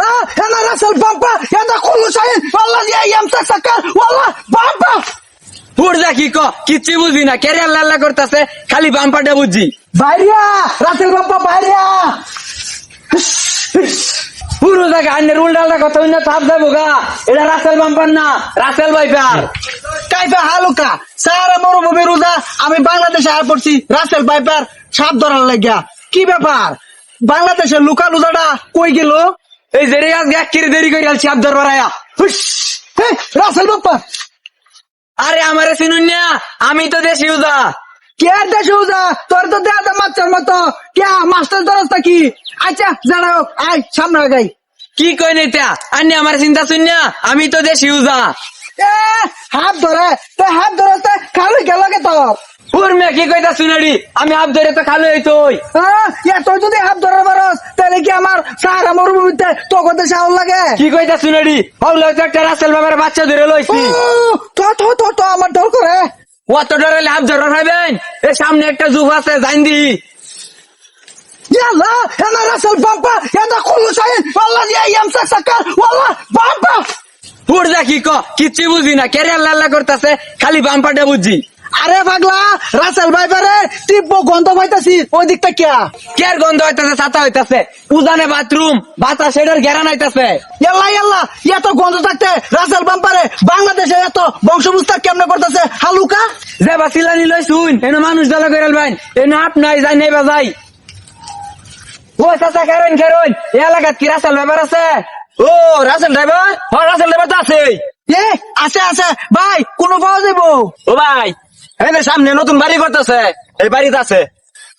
يلا انا راس البامبا هذا كله شيء والله دي ايام تسكر والله بامبا পুরদা কি ক কিচ্ছু বুঝবি না ক্যারিয়ার লাল্লা করতেছে খালি বাম্পারটা বুঝছি বাইরিয়া রাসেল বাম্পা বাইরিয়া পুরো জায়গা আন্নের উল্টালটা কথা হইনা চাপ যাবো গা এটা রাসেল বাম্পার না রাসেল ভাইপার কাইফা হালুকা সারা মরুভূমি রোজা আমি বাংলাদেশে আয় পড়ছি রাসেল বাইপার সাপ ধরার লাগিয়া কি ব্যাপার বাংলাদেশের লুকা লুজাটা কই গেল এই যে রে আজকে এক কিরে দেরি করে চাপ ধরবার আয়া হুস, রাসেল বাপ্পা। আরে আমারে চিনুন না আমি তো দেশি উজা। কে দেশে উজা? তোর তো দেয়া দা মাচ্চার মতো। কে মাস্টার দরস্তা কি আচ্ছা জানা হোক আয় সামনে গাই। কি কই নেতা আন্নি আমার চিন্তা শুন না আমি তো দেশি এ হাত ধরে তো হাত ধরে খালি গেল কে তোর। পুর মে কি কইতা শুনারি? আমি হাত ধরে তো খালি হইতোই। হ্যাঁ তুই যদি হাত ধরে পারস তাহলে কি আমার সারা মরুভূমিতে তোকে দেশে আউল লাগে কি কইতা শুনারি হল তো একটা রাসেল বাবার বাচ্চা ধরে লইছি ও, তো তো তো তো আমার ডর করে অত ডরে হাত ধরে খাইবেন এ সামনে একটা জুফ আছে জাইন দি يلا انا راس البامبا هذا كله شيء والله دي ايام تسكر والله بامبا পুরদা কি ক কিচ্ছু বুঝি না ক্যারিয়ার লাল্লা করতেছে খালি বাম্পারটা বুঝছি আরে পাগলা রাসেল ভাই বারে তীব্র গন্ধ পাইতাছি। ওই দিকটা কিয়া? কের গন্ধ হইতাছে ছাতা হইতাছে? উজানে বাথরুম বাতাস সেটার ঘেরান হইতাছে। ইয়াল্লা ইয়াল্লা এত গন্ধ থাকতে রাসেল বাম্পারে বাংলাদেশে এত বংশবুস্তার কেমনে করতেছে? হালুকা? যে বাসিলানি লই শুন এনে মানুষ দলা করে ভাই এনে আপ নাই যাই নাই বাজাই ও চাচা কারণ কারণ এলাকাত কি রাসেল ব্যাপার আছে? ও রাসেল ড্রাইভার হ রাসেল ড্রাইভার তো আছে এ আছে আছে। ভাই কোনো পাওয়া যাব ও ভাই। সামনে নতুন বাড়ি করতেছে। এই বাড়িতে আছে।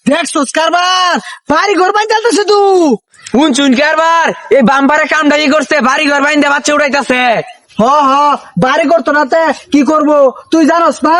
দেখছ কারবার। বাড়ি ঘর বাই চলতেছে তু। শুন শুন কারবার। এই বাম্পারে কামটা কি করছে বাড়ি ঘর বাইন বাচ্চা উড়াইতেছে। হ হ বাড়ি করতো না তে কি করব? তুই জানোস না?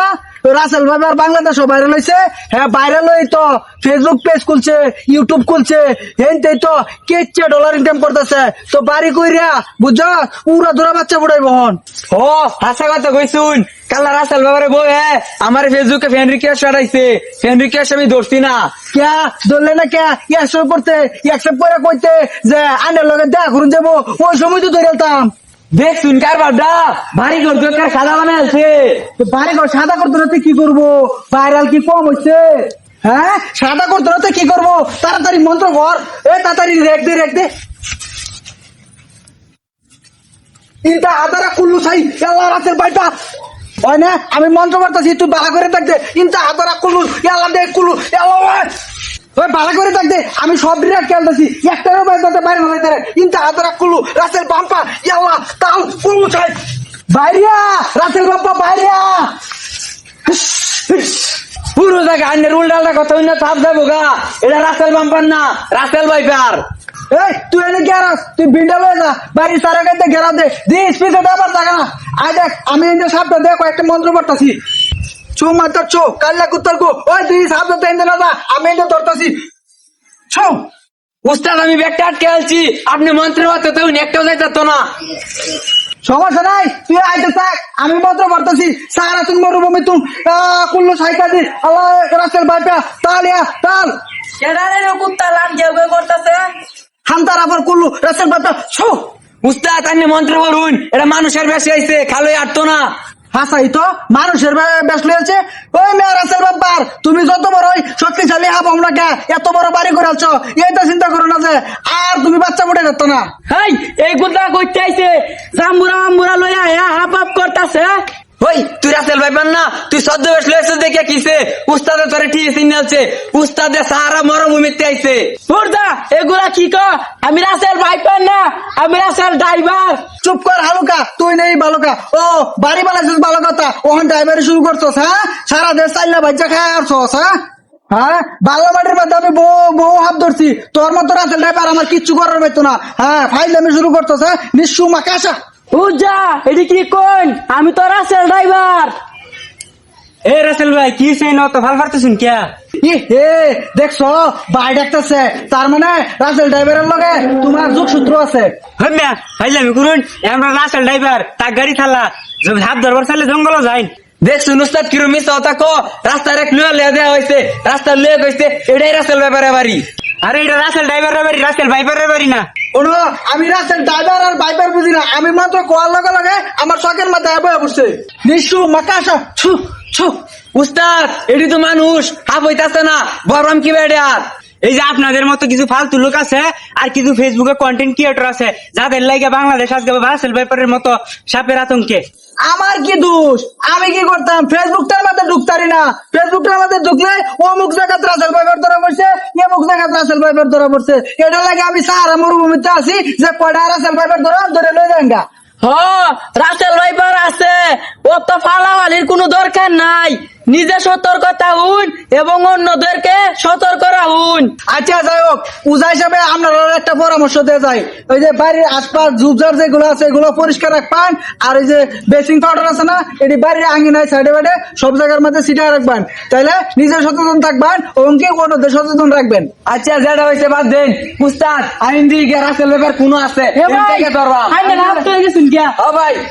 রাসেল বাবার বাংলাদেশ বাইরে লইছে। হ্যাঁ বাইরে লই তো ফেসবুক পেজ খুলছে ইউটিউব খুলছে হেনতে তো কেচ্ছে ডলার ইনকাম করতেছে। তো বাড়ি কইরা বুঝছ? পুরা দূরা বাচ্চা বুড়াই বহন ও হাসা কথা কইছুন। কালা রাসেল বাবারে বই হ্যাঁ আমার ফেসবুকে ফ্যান রিকোয়েস্ট আড়াইছে ফ্যান রিকোয়েস্ট আমি ধরছি না। ক্যা? ধরলে না ক্যা? একশো করতে একশো করে কইতে যে আনের লগে দেখা করুন যাব। ওই সময় তো ধরে দেখ শুন কারবারটা বাড়ি ঘর দরকার সাদা বানাইছে আছে। বাড়ি ঘর সাদা করতে কি করব? ভাইরাল কি কম হচ্ছে হ্যাঁ? সাদা করতে কি করব? তাড়াতাড়ি মন্ত্র ঘর এ, তাড়াতাড়ি রেখ দে রেখ দে। ইনটা আদারা কুল্লু সাই আল্লাহ রাতের বাইটা হয় না? আমি মন্ত্র করতেছি তুই বালা করে থাকতে ইনটা আদারা কুল্লু আল্লাহ দে কুল্লু করে থাকতে আমি সব বিরাট খেলতেছি একটারও বাইরে ইনটা আদারা বাম্পা আল্লাহ তাল কুল্লু সাই বাইরিয়া বাম্পা, বাইরিয়া। পুরো জায়গা আন্নের উল্টালটা কথা হইনা চাপ যাব গা। এটা রাসেল বাম্পার না, রাসেল ভাইপার। এই, তুই এনে গেরাস তুই বিন্ডা লয়ে যা। বাড়ি সারা গাইতে ঘেরা দে। দি, স্পিডে দেবার না আয় দেখ, আমি এনে সাপটা দেখ একটা মন্ত্র পড়তাছি। চো মাতার চো কাল্লা কুত্তার কো ওই তুই সাপটা তো এনে না যা আমি এনে ধরতাছি। ছো উস্তাদ আমি ব্যাগটা আটকে আলছি আপনি মন্ত্রের বাতে তো একটাও যাইতো না। সমস্যা নাই তুই আইতে থাক আমি মন্ত্র পড়তাছি। সারা তুমি মরুভূমি তুম কুল্লু সাইকা দি আল্লাহ রাসেল বাইপা তাল ইয়া তাল। কুত্তা লাগ কেউ করতেছে? হান্তার আবার কুল্লু রাসেল বাইপা ছো উস্তাদ আপনি মন্ত্র বলুন এটা মানুষের বেশি আইছে খালো আটতো না। হাসাই তো, মানুষের বেশ লয়েছে ওই মেয়ের আসেল ব্যাপার তুমি যত বড় ওই শক্তিশালী হাব আমরা কে, এত বড় বাড়ি করে আছো এইটা চিন্তা করো না যে, আর তুমি বাচ্চা ফুটে যেত না। হাই, এই কথা কইতে আইছে জামুরা মুরা লইয়া হ্যাঁ হাপ করতাছে। ওই তুই রাসেল না? তুই সদ্য বেশ দেখে কিসে? উস্তাদে তোরে ঠিক সিগনালছে উস্তাদে সাহারা মরুভূমিতে আইছে। বুঝদা এগুলা কি ক? আমি রাসেল না। আমি রাসেল ড্রাইভার। চুপ কর হালুকা। তুই নেই বালুকা। ও বাড়ি বালাইছিস ভালো কথা ওখান ড্রাইভারি শুরু করছস হ্যাঁ? সারা দেশ চাইলে বাচ্চা খায় আসছস হ্যাঁ? হ্যাঁ? মাটির মধ্যে আমি বউ বউ হাত ধরছি। তোর মতো রাসেল ড্রাইভার আমার কিচ্ছু করার পাইতো না। হ্যাঁ ফাইল আমি শুরু করছস হ্যাঁ? নিঃসু মাকাশা উজা এটি কি কোন? আমি তো রাসেল ড্রাইভার এ রাসেল ভাই কি সেই তো ভালো পারতেছেন কিয়া হে দেখছ? ভাই ডাকতেছে তার মানে রাসেল ড্রাইভারের লগে তোমার যোগসূত্র আছে। হম্যা ফাইলামি করুন। আমরা রাসেল ড্রাইভার তার গাড়ি থালা। হাত ধরবার চাইলে জঙ্গল যাই দেখছুন উস্তাদ কিরম মিস হতা কো রাস্তার এক লুয়া লিয়া দেওয়া হয়েছে রাস্তার লুয়া কইছে এটাই রাসেল ব্যাপারে বাড়ি। আরে এটা রাসেল ড্রাইভারের বাড়ি রাসেল ভাইপারের বাড়ি না। শোনো আমি রাসেল ড্রাইভার আর বাইপার বুঝি না। আমি মাত্র কোয়ার লগে লগে আমার শখের মাথায় বয়ে বুঝছে নিশু মাকাশা ছু ছু। উস্তাদ, এটি তো মানুষ। হাফ হইতাছে না। বরম কি বেড়ে আর এই যে আপনাদের মতো কিছু ফালতু লোক আছে আর কিছু ফেসবুকে কন্টেন্ট ক্রিয়েটর আছে যাদের লাগে বাংলাদেশ আজকে রাসেল ভাইপারের মতো সাপের আতঙ্কে। আমার কি দোষ? আমি কি করতাম? ফেসবুকটার মধ্যে ঢুকতারি না। ফেসবুকটার মধ্যে ঢুকলে অমুক জায়গা রাসেল ভাইপার ধরা পড়ছে অমুক জায়গা রাসেল ভাইপার ধরা পড়ছে। এটা লাগে আমি সাহারা মরুভূমিতে আছি যে কয়টা রাসেল ভাইপার ধরা ধরে লই যাঙ্গা হ রাসেল ভাইপার আছে। ও তো ফালাফালির কোনো দরকার নাই। নিজে সতর্কতা হুন এবং অন্যদেরকে সতর্ক রাহুন আচ্ছা যাই হোক পূজা হিসাবে আপনারা একটা পরামর্শ দিয়ে যায় ওই যে বাড়ির আশপাশ ঝুপঝাড় যেগুলো আছে এগুলো পরিষ্কার রাখবেন আর এই যে বেসিং পাউডার আছে না এটি বাড়ির আঙ্গিনায় সাইডে বাইডে সব জায়গার মধ্যে সিটা রাখবেন। তাইলে নিজে সচেতন থাকবেন এবং কি অন্যদের সচেতন রাখবেন। আচ্ছা যেটা হয়েছে বাদ দেন। উস্তাদ আইন দিকে রাসেল ভাইপার কোনো আছে? ভাই গেছেন গিয়া ও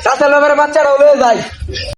রাসেল বাচ্চারা হলে যায়।